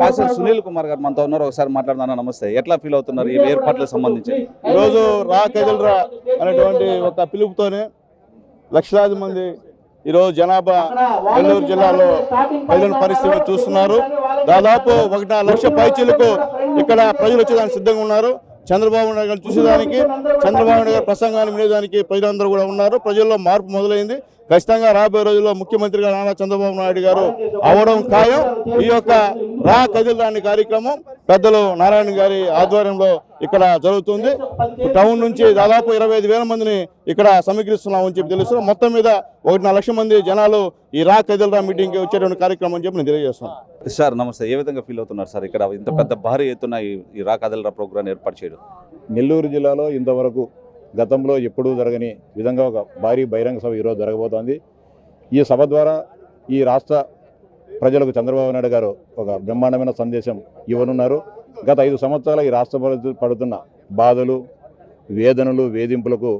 Passer Sunil Kumar గారు మనతో ఉన్నారు. ఒకసారి మాట్లాడదాం నమస్తే. ఎట్లా ఫీల్ అవుతున్నారు ఈ ఏర్పాట్లకు సంబంధించి? ఈరోజు రా కదిలరా అనేటువంటి ఒక పిలుపుతోనే లక్షలాది మంది ఈరోజు జనాభా నెల్లూరు జిల్లాలో కదిలిన పరిస్థితులు చూస్తున్నారు. దాదాపు ఒకటి లక్ష పైచీలకు ఇక్కడ ప్రజలు వచ్చేదానికి సిద్ధంగా ఉన్నారు. చంద్రబాబు నాయుడు గారు చూసేదానికి చంద్రబాబు నాయుడు గారు ప్రసంగాన్ని వినేదానికి ప్రజలందరూ కూడా ఉన్నారు. ప్రజల్లో మార్పు మొదలైంది. ఖచ్చితంగా రాబోయే రోజుల్లో ముఖ్యమంత్రిగా నారా చంద్రబాబు నాయుడు గారు అవడం ఖాయం. ఈ యొక్క రా కదిలరాని కార్యక్రమం పెద్దలు నారాయణ గారి ఆధ్వర్యంలో ఇక్కడ జరుగుతుంది. టౌన్ నుంచి దాదాపు ఇరవై ఐదు వేల మందిని ఇక్కడ సమీకరిస్తున్నామని చెప్పి తెలుసు మొత్తం మీద ఒకటిన్నర లక్ష మంది జనాలు ఈ రా కదిలరా మీటింగ్కి వచ్చేటువంటి కార్యక్రమం అని చెప్పి నేను తెలియజేస్తున్నాను. సార్ నమస్తే. ఏ విధంగా ఫీల్ అవుతున్నారు సార్ ఇక్కడ? ఇంత పెద్ద భారీ ఎత్తున ఈ- రా కదలరా ప్రోగ్రామ్ ఏర్పాటు చేయడం. నెల్లూరు జిల్లాలో ఇంతవరకు గతంలో ఎప్పుడూ జరగని విధంగా ఒక భారీ బహిరంగ సభ ఈరోజు జరగబోతోంది. ఈ సభ ద్వారా ఈ రాష్ట్ర ప్రజలకు చంద్రబాబు నాయుడు గారు ఒక బ్రహ్మాండమైన సందేశం ఇవ్వనున్నారు. గత ఐదు సంవత్సరాల ఈ రాష్ట్ర పడుతున్న బాధలు వేదనలు వేధింపులకు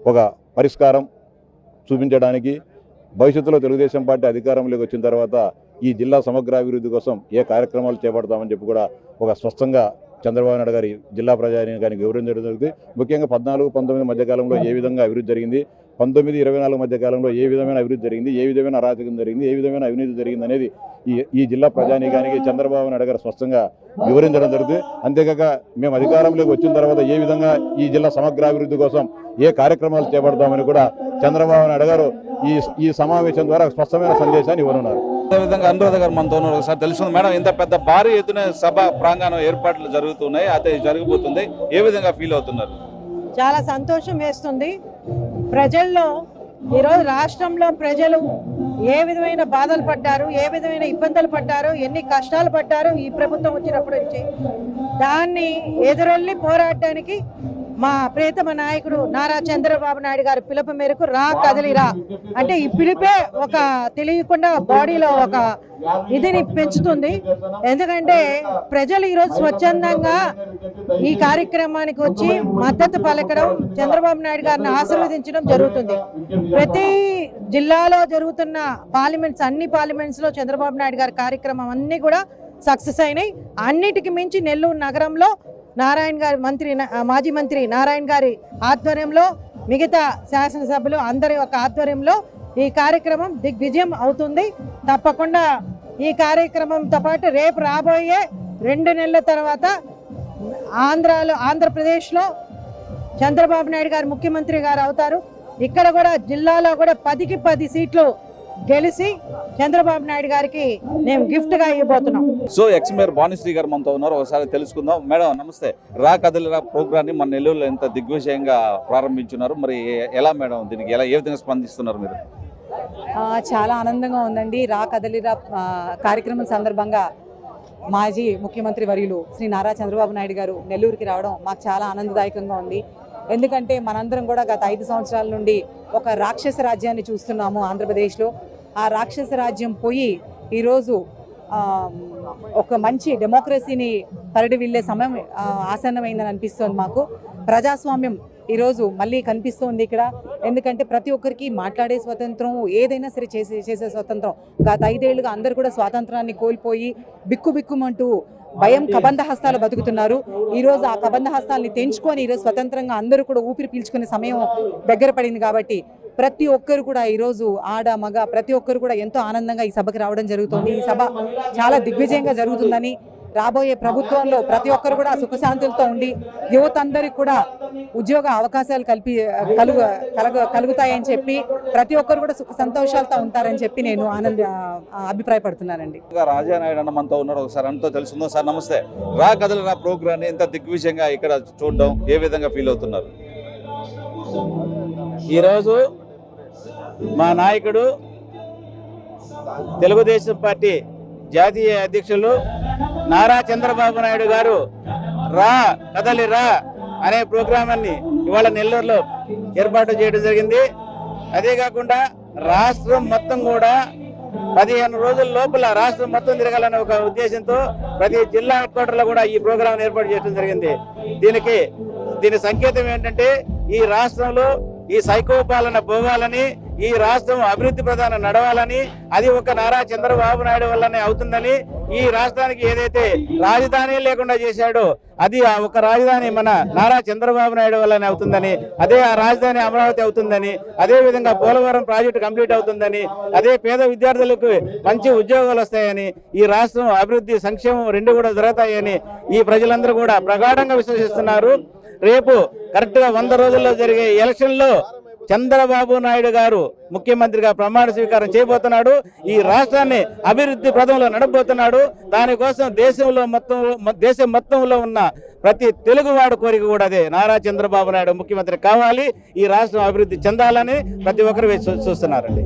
ఒక పరిష్కారం చూపించడానికి భవిష్యత్తులో తెలుగుదేశం పార్టీ అధికారంలోకి వచ్చిన తర్వాత ఈ జిల్లా సమగ్ర అభివృద్ధి కోసం ఏ కార్యక్రమాలు చేపడతామని చెప్పి కూడా ఒక స్పష్టంగా చంద్రబాబు నాయుడు గారి జిల్లా ప్రజానికానికి వివరించడం జరుగుతుంది. ముఖ్యంగా పద్నాలుగు పంతొమ్మిది మధ్యకాలంలో ఏ విధంగా అభివృద్ధి జరిగింది పంతొమ్మిది ఇరవై నాలుగు మధ్య కాలంలో ఏ విధమైన అభివృద్ధి జరిగింది ఏ విధమైన అరాచకం జరిగింది ఏ విధమైన అవినీతి జరిగింది అనేది ఈ ఈ జిల్లా ప్రజానీకానికి చంద్రబాబు నాయుడు గారు స్పష్టంగా వివరించడం జరుగుతుంది. అంతేకాక మేము అధికారంలోకి వచ్చిన తర్వాత ఏ విధంగా ఈ జిల్లా సమగ్రాభివృద్ధి కోసం ఏ కార్యక్రమాలు చేపడతామని కూడా చంద్రబాబు నాయుడు గారు ఈ ఈ సమావేశం ద్వారా స్పష్టమైన సందేశాన్ని ఇవ్వనున్నారు. అదేవిధంగా అనురాధ గారు మనతో ఒకసారి తెలుస్తుంది మేడం ఇంత పెద్ద భారీ ఎత్తున సభ ప్రాంగణం ఏర్పాట్లు జరుగుతున్నాయి అదే జరగబోతుంది. ఏ విధంగా ఫీల్ అవుతున్నారు? చాలా సంతోషం వేస్తుంది. ప్రజల్లో ఈరోజు రాష్ట్రంలో ప్రజలు ఏ విధమైన బాధలు పడ్డారు ఏ విధమైన ఇబ్బందులు పడ్డారు ఎన్ని కష్టాలు పడ్డారు ఈ ప్రభుత్వం వచ్చినప్పటి నుంచి. దాన్ని ఎదురొల్లి పోరాడడానికి మా ప్రియతమ నాయకుడు నారా చంద్రబాబు నాయుడు గారి పిలుపు మేరకు రా కదిలిరా అంటే ఈ పిలిపే ఒక తెలియకుండా బాడీలో ఒక ఇదిని పెంచుతుంది. ఎందుకంటే ప్రజలు ఈరోజు స్వచ్ఛందంగా ఈ కార్యక్రమానికి వచ్చి మద్దతు పలకడం చంద్రబాబు నాయుడు గారిని ఆశీర్వదించడం జరుగుతుంది. ప్రతి జిల్లాలో జరుగుతున్న పార్లమెంట్స్ అన్ని పార్లమెంట్స్లో చంద్రబాబు నాయుడు గారి కార్యక్రమం అన్ని కూడా సక్సెస్ అయినాయి. అన్నిటికి మించి నెల్లూరు నగరంలో నారాయణ గారి మంత్రి మాజీ మంత్రి నారాయణ గారి ఆధ్వర్యంలో మిగతా శాసనసభ్యులు అందరి యొక్క ఆధ్వర్యంలో ఈ కార్యక్రమం దిగ్విజయం అవుతుంది. తప్పకుండా ఈ కార్యక్రమంతో పాటు రేపు రాబోయే రెండు నెలల తర్వాత ఆంధ్రాలో ఆంధ్రప్రదేశ్లో చంద్రబాబు నాయుడు గారు ముఖ్యమంత్రి గారు అవుతారు. ఇక్కడ కూడా జిల్లాలో కూడా పదికి పది సీట్లు గెలిచి చంద్రబాబు నాయుడు గారికి మేము గిఫ్ట్గా ఇవ్వబోతున్నాం. సో ఎక్స్ మేయర్ భానుశ్రీ గారు మనతో ఉన్నారు. ఒకసారి తెలుసుకుందాం. మేడం నమస్తే. రా కదలిరా ప్రోగ్రామ్ని మన నెల్లూరులో ఎంత దిగ్విజయంగా ప్రారంభించున్నారు. మరి ఎలా మేడం దీనికి ఎలా ఏ విధంగా స్పందిస్తున్నారు మీరు? ఆ, చాలా ఆనందంగా ఉందండి. రా కదలిరా కార్యక్రమం సందర్భంగా మాజీ ముఖ్యమంత్రి వర్యులు శ్రీ నారా చంద్రబాబు నాయుడు గారు నెల్లూరుకి రావడం మాకు చాలా ఆనందదాయకంగా ఉంది. ఎందుకంటే మనందరం కూడా గత ఐదు సంవత్సరాల నుండి ఒక రాక్షస రాజ్యాన్ని చూస్తున్నాము ఆంధ్రప్రదేశ్లో. ఆ రాక్షస రాజ్యం పోయి ఈరోజు ఒక మంచి డెమోక్రసీని పరిడి వెళ్ళే సమయం ఆసన్నమైందని అనిపిస్తోంది మాకు. ప్రజాస్వామ్యం ఈరోజు మళ్ళీ కనిపిస్తోంది ఇక్కడ. ఎందుకంటే ప్రతి ఒక్కరికి మాట్లాడే స్వతంత్రం ఏదైనా సరే చేసే చేసే స్వతంత్రం. గత ఐదేళ్ళుగా అందరూ కూడా స్వాతంత్రాన్ని కోల్పోయి బిక్కు బిక్కుమంటూ భయం కబంధ హస్తాలు బతుకుతున్నారు. ఈ రోజు ఆ కబంధ హస్తాల్ని తెంచుకొని ఈరోజు స్వతంత్రంగా అందరూ కూడా ఊపిరి పీల్చుకునే సమయం దగ్గర పడింది కాబట్టి ప్రతి ఒక్కరు కూడా ఈరోజు ఆడ మగ ప్రతి ఒక్కరు కూడా ఎంతో ఆనందంగా ఈ సభకి రావడం జరుగుతుంది. ఈ సభ చాలా దిగ్విజయంగా జరుగుతుందని రాబోయే ప్రభుత్వంలో ప్రతి ఒక్కరు కూడా సుఖశాంతులతో ఉండి యువత అందరికి కూడా ఉద్యోగ అవకాశాలు కల్పి కలుగు కలుగు కలుగుతాయని చెప్పి ప్రతి ఒక్కరు కూడా సుఖ సంతోషాలతో ఉంటారని చెప్పి నేను ఆనంద అభిప్రాయపడుతున్నానండి. రాజానాయుడు అన్న మనతో ఉన్నారు ఒకసారి అంతా తెలుసుకుందాం. సార్ నమస్తే. రా ప్రోగ్రామ్ని. ఎంత దిగ్విజయంగా ఇక్కడ చూడడం ఏ విధంగా ఫీల్ అవుతున్నారు? ఈరోజు మా నాయకుడు తెలుగుదేశం పార్టీ జాతీయ అధ్యక్షులు నారా చంద్రబాబు నాయుడు గారు రా కదలి రా అనే ప్రోగ్రామాన్ని ఇవాళ నెల్లూరులో ఏర్పాటు చేయడం జరిగింది. అదే కాకుండా రాష్ట్రం మొత్తం కూడా పదిహేను రోజుల లోపల రాష్ట్రం మొత్తం తిరగాలనే ఒక ఉద్దేశంతో ప్రతి జిల్లా హెడ్క్వార్టర్లో కూడా ఈ ప్రోగ్రాం ఏర్పాటు చేయడం జరిగింది. దీనికి దీని సంకేతం ఏంటంటే ఈ రాష్ట్రంలో ఈ సైకో పాలన పోవాలని ఈ రాష్ట్రం అభివృద్ధి ప్రధాన నడవాలని అది ఒక నారా చంద్రబాబు నాయుడు వల్లనే అవుతుందని ఈ రాష్ట్రానికి ఏదైతే రాజధాని లేకుండా చేశాడో అది ఆ ఒక రాజధాని మన నారా చంద్రబాబు నాయుడు వల్లనే అవుతుందని అదే ఆ రాజధాని అమరావతి అవుతుందని అదే విధంగా పోలవరం ప్రాజెక్టు కంప్లీట్ అవుతుందని అదే పేద విద్యార్థులకు మంచి ఉద్యోగాలు వస్తాయని ఈ రాష్ట్రం అభివృద్ధి సంక్షేమం రెండు కూడా జరుగుతాయని ఈ ప్రజలందరూ కూడా ప్రగాఢంగా విశ్వసిస్తున్నారు. రేపు కరెక్ట్గా వంద రోజుల్లో జరిగే ఎలక్షన్లో చంద్రబాబు నాయుడు గారు ముఖ్యమంత్రిగా ప్రమాణ స్వీకారం చేయబోతున్నాడు. ఈ రాష్ట్రాన్ని అభివృద్ధి పదంలో నడబోతున్నాడు దానికోసం దేశంలో మొత్తం దేశం మొత్తంలో ఉన్న ప్రతి తెలుగువాడు కోరిక కూడా అదే. నారా చంద్రబాబు నాయుడు ముఖ్యమంత్రి కావాలి. ఈ రాష్ట్రం అభివృద్ధి చెందాలని ప్రతి ఒక్కరు చూ- చూస్తున్నారండి.